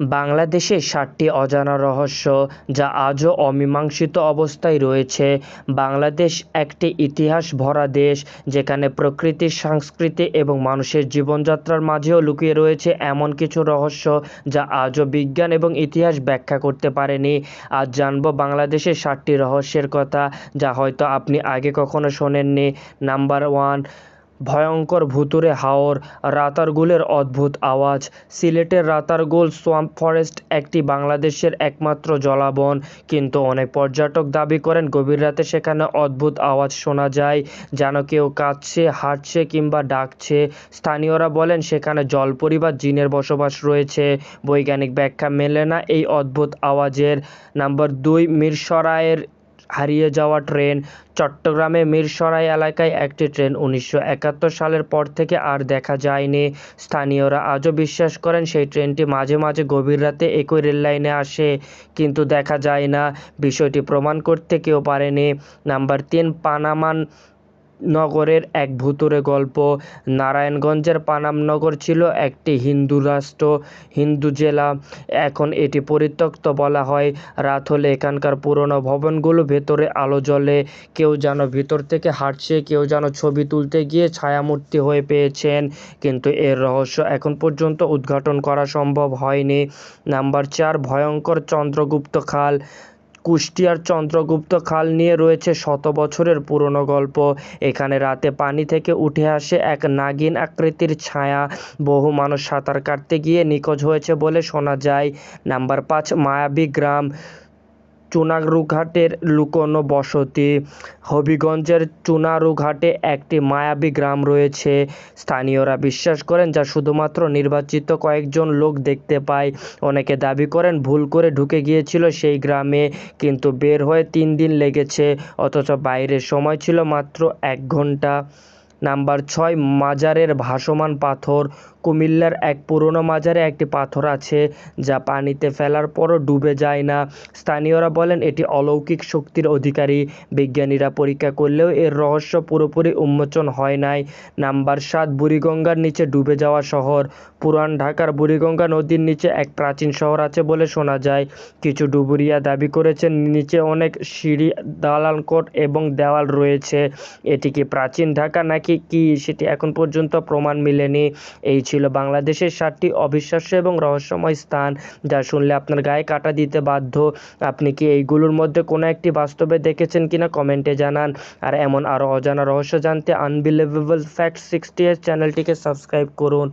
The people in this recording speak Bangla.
বাংলাদেশে সাতটি অজানা রহস্য যা আজও অমীমাংসিত অবস্থায় রয়েছে। বাংলাদেশ একটি ইতিহাস ভরা দেশ, যেখানে প্রকৃতি, সংস্কৃতি এবং মানুষের জীবনযাত্রার মাঝেও লুকিয়ে রয়েছে এমন কিছু রহস্য যা আজও বিজ্ঞান এবং ইতিহাস ব্যাখ্যা করতে পারেনি। আজ জানব বাংলাদেশের সাতটি রহস্যের কথা, যা হয়তো আপনি আগে কখনো শোনেননি। নাম্বার ওয়ান ভয়ঙ্কর ভুতুড়ে হাওর রাতারগুলের অদ্ভুত আওয়াজ। সিলেটের রাতারগুল সোয়াম্প ফরেস্ট একটি বাংলাদেশের একমাত্র জলাবন। কিন্তু অনেক পর্যটক দাবি করেন, গভীর রাতে সেখানে অদ্ভুত আওয়াজ শোনা যায়, যেন কেউ কাঁদছে, হাঁটছে কিংবা ডাকছে। স্থানীয়রা বলেন, সেখানে জলপরি বা জিনের বসবাস রয়েছে। বৈজ্ঞানিক ব্যাখ্যা মেলে না এই অদ্ভুত আওয়াজের। নাম্বার দুই, মিরসরাইয়ের হারিয়ে যাওয়া ট্রেন। চট্টগ্রামে মিরসরাই এলাকায় একটি ট্রেন উনিশশো একাত্তর সালের পর থেকে আর দেখা যায়নি। স্থানীয়রা আজও বিশ্বাস করেন সেই ট্রেনটি মাঝে মাঝে গভীর রাতে একই রেললাইনে আসে, কিন্তু দেখা যায় না। বিষয়টি প্রমাণ করতে কেউ পারেনি। নাম্বার তিন, পানামান নগরের এক ভুতুড়ে গল্প। নারায়ণগঞ্জের পানামনগর ছিল একটি হিন্দু রাষ্ট্র, হিন্দু জেলা। এখন এটি পরিত্যক্ত বলা হয়। রাত হলে এখানকার পুরনো ভবনগুলো ভেতরে আলো জ্বলে। কেউ যেন ভিতর থেকে হাঁটছে, কেউ যেন ছবি তুলতে গিয়ে ছায়ামূর্তি হয়ে পেয়েছেন। কিন্তু এর রহস্য এখন পর্যন্ত উদ্ঘাটন করা সম্ভব হয়নি। নাম্বার চার, ভয়ঙ্কর চন্দ্রগুপ্ত খাল। কুষ্টিয়ার চন্দ্রগুপ্ত খাল নিয়ে রয়েছে শত বছরের পুরনো গল্প। এখানে রাতে পানি থেকে উঠে আসে এক নাগিন আকৃতির ছায়া। বহু মানুষ সাঁতার কাটতে গিয়ে নিখোঁজ হয়েছে বলে শোনা যায়। নাম্বার পাঁচ, মায়াবী গ্রাম। চুনারুঘাটের লুকোনো বসতি। হবিগঞ্জের চুনারুঘাটে একটি মায়াবী গ্রাম রয়েছে। স্থানীয়রা বিশ্বাস করেন যা শুধুমাত্র নির্বাচিত কয়েকজন লোক দেখতে পায়। অনেকে দাবি করেন ভুল করে ঢুকে গিয়েছিল সেই গ্রামে, কিন্তু বের হয়ে তিন দিন লেগেছে, অথচ বাইরের সময় ছিল মাত্র এক ঘণ্টা। নাম্বার ছয়, মাজারের ভাসমান পাথর। কুমিল্লার এক পুরনো মাজারে একটি পাথর আছে, যা পানিতে ফেলার পরও ডুবে যায় না। স্থানীয়রা বলেন, এটি অলৌকিক শক্তির অধিকারী। বিজ্ঞানীরা পরীক্ষা করলেও এর রহস্য পুরোপুরি উন্মোচন হয় নাই। নাম্বার সাত, বুড়িগঙ্গার নিচে ডুবে যাওয়া শহর। পুরান ঢাকার বুড়িগঙ্গা নদীর নিচে এক প্রাচীন শহর আছে বলে শোনা যায়। কিছু ডুবুরিয়া দাবি করেছেন, নিচে অনেক সিঁড়ি দালান কোট এবং দেওয়াল রয়েছে। এটি কি প্রাচীন ঢাকা নাকি কি, সেটি এখন পর্যন্ত প্রমাণ মিলেনি। এই ছিল বাংলাদেশের সাতটি অবিশ্বাস্য এবং রহস্যময় স্থান, যা শুনলে আপনার গায়ে কাটা দিতে বাধ্য। আপনি কি এইগুলোর মধ্যে কোনো একটি বাস্তবে দেখেছেন কিনা কমেন্টে জানান। আর এমন আরও অজানা রহস্য জানতে আনবিলিভেবল ফ্যাক্ট সিক্সটি চ্যানেলটিকে সাবস্ক্রাইব করুন।